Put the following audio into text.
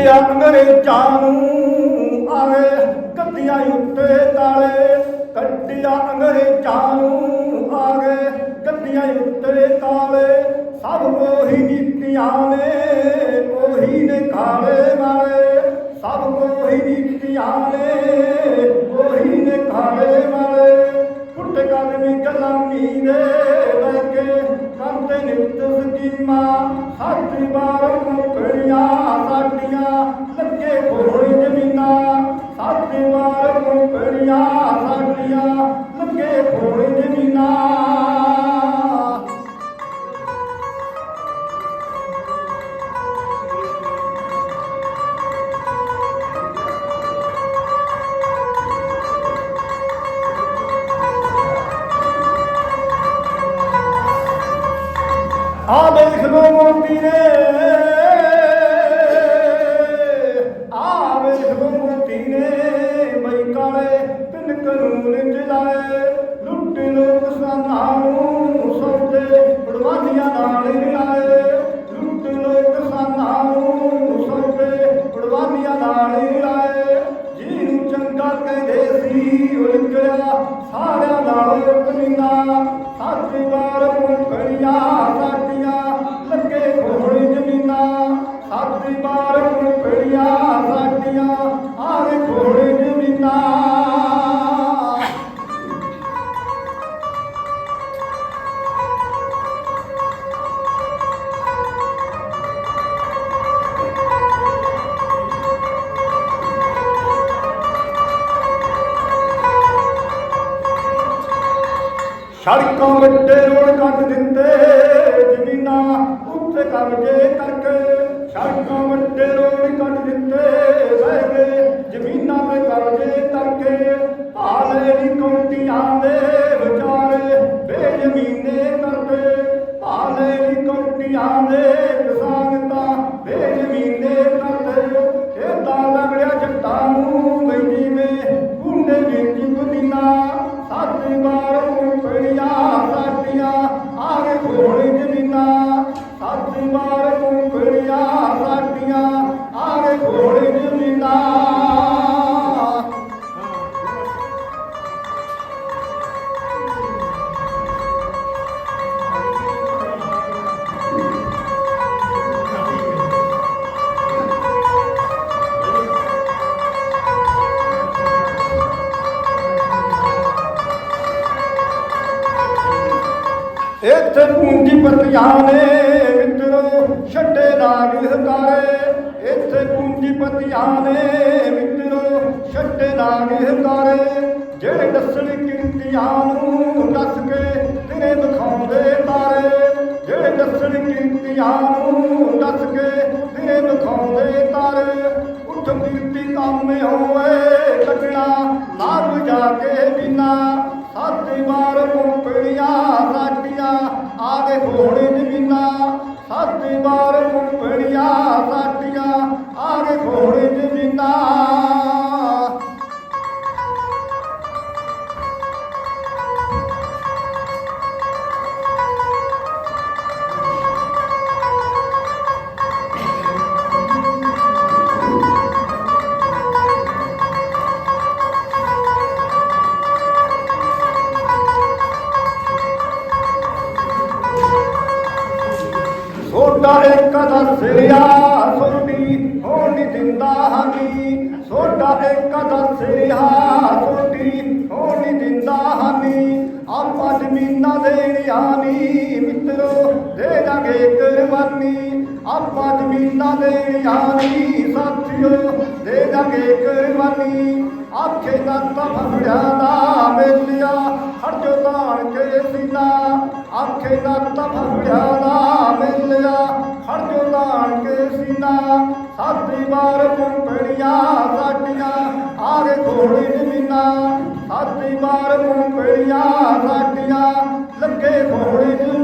ਕੱਢਿਆ ਅੰਗਰੇਜ਼ਾਂ ਨੂੰ ਆਵੇ ਗੱਦੀਆਂ ਉੱਤੇ ਤਾਲੇ ਕੱਢਿਆ ਅੰਗਰੇਜ਼ਾਂ ਨੂੰ ਆਵੇ ਗੱਦੀਆਂ ਉੱਤੇ ਤਾਲੇ, ਸਭ ਕੋਹੀ ਨੀਤੀਆਂ ਨੇ, ਉਹੀ ਨੇ ਕਾਲੇ ਵਾਲੇ। ਸਭ ਕੋਹੀ ਨੀਤੀਆਂ ਨੇ, ਉਹੀ ਨੇ ਕਾਲੇ ਵਾਲੇ। ਪੁੱਟ ਕਦਮੀ ਕਲਾਮੀ ਦੇ ਨਿਤ ਸਕੀਮਾਂ ਸਾਡੀ ਬਾਰ ਮੁਕੜੀਆਂ ਸਾਡੀਆਂ ਲੱਗੇ ਹੋਣੀ ਆ ਦੇਖ ਲੋ ਮੋਤੀ ਨੇ ਆ ਵੇਖ ਲੋ ਮੋਤੀ ਨੇ ਬਈ ਕਾਲੇ ਤਿੰਨ ਕਾਨੂੰਨ ਚਲਾਏ ਲੁੱਟ ਲੋ ਕਿਸਾਨਾਂ ਨੂੰ ਸੌਦੇ। ਪੜਵਾਦੀਆਂ ਨਾਲ ਲਾਏ ਲੁੱਟ ਲੋਕ ਕਿਸਾਨਾਂ ਨੂੰ ਸੌਦੇ। ਪੜਵਾਦੀਆਂ ਨਾਲ ਲਾਏ ਜਿਹਨੂੰ ਚੰਗਾ ਕਹਿੰਦੇ ਸੀ, ਉਹ ਨਿਕਲਿਆ ਸਾਰਿਆਂ ਨਾਲ। ਸੜਕਾਂ ਵੱਡੇ ਰੋਡ ਕੱਟ ਦਿੰਦੇ ਜ਼ਮੀਨਾਂ ਉੱਤੇ ਕਬਜ਼ੇ ਕਰਕੇ ਸੜਕਾਂ ਵੱਡੇ ਰੋਡ ਕੱਟ ਦਿੰਦੇ ਬਹਿ ਗਏ ਜ਼ਮੀਨਾਂ ਤੇ ਕਬਜ਼ੇ ਇੱਥੇ ਪੂੰਜੀਪਤੀਆਂ ਨੇ ਮਿੱਤਰੋ, ਛੱਡੇ ਨਾਗ ਹਕਾਰੇ। ਇੱਥੇ ਪੂੰਜੀਪਤੀਆਂ ਨੇ ਮਿੱਤਰੋ, ਛੱਡੇ ਨਾਗ ਹਕਾਰੇ। ਜਿਹੜੇ ਦੱਸਣ ਕਿਰਤੀਆਂ ਨੂੰ ਦੱਸ ਕੇ ਤੇਰੇ ਦਿਖਾਉਂਦੇ ਤਾਰੇ। ਜਿਹੜੇ ਦੱਸਣ ਕਿਰਤੀਆਂ ਨੂੰ ਦੱਸ ਕੇ ਤੇਰੇ ਦਿਖਾਉਂਦੇ ਤਾਰੇ। ਉੱਠ ਮਿਰਤੀ ਕੰਮ ਹੋਵੇ ਕੱਢਣਾ ਲਾਗ ਜਾ ਕੇ ਬਿਨਾ ਸਾਡੀ ਵਾਰ ਮੁਕੜੀਆਂ ਆਗੇ ਹੋਣੇ ਜ਼ਮੀਨਾਂ ਸਾਡੀ ਵਾਰ ਮੁਕੜੀਆਂ ਇੱਕ ਦਾ ਸਿਰਿਆ ਸੋਡੀ ਹੋਣ ਦਿੰਦਾ ਹਾਨੀ ਸੋਡਾ ਇੱਕ ਦਾ ਸਿਰਿਆ ਸੋਡੀ ਦਿੰਦਾ ਹਾਨੀ ਆਪਾਂ ਜ਼ਮੀਨਾਂ ਦੇਣੀਆਂ ਨੀ, ਮਿੱਤਰੋ, ਦੇ ਦਾਂਗੇ ਕੁਰਬਾਨੀ ਆਪਾਂ ਜ਼ਮੀਨਾਂ ਦੇਣੀਆਂ ਨੀ, ਸਾਥੀਓ, ਦੇ ਦਾਂਗੇ ਕੁਰਬਾਨੀ ਆਖੇ ਦਾ ਤਫੜਿਆ ਦਾ ਮੇਲਿਆ ਹਰ ਜੋ ਤਾਣ ਕੇ ਸੀਨਾ। ਆਖੇ ਦਾ ਤਫੜਿਆ ਦਾ ਮੇਲਿਆ। ਹਰ ਜੋ ਤਾਣ ਕੇ ਸੀਨਾ, ਸਾਡੀ ਵਾਰ ਮੁੰਗੜੀਆਂ ਸਾਡੀਆਂ ਆਗੇ ਘੋੜੀ ਜ਼ਮੀਨਾਂ। ਸਾਡੀ ਵਾਰ ਮੁੰਗੜੀਆਂ ਸਾਡੀਆਂ, ਲੱਗੇ ਥੋੜੀ ਜ਼ਮੀਨਾਂ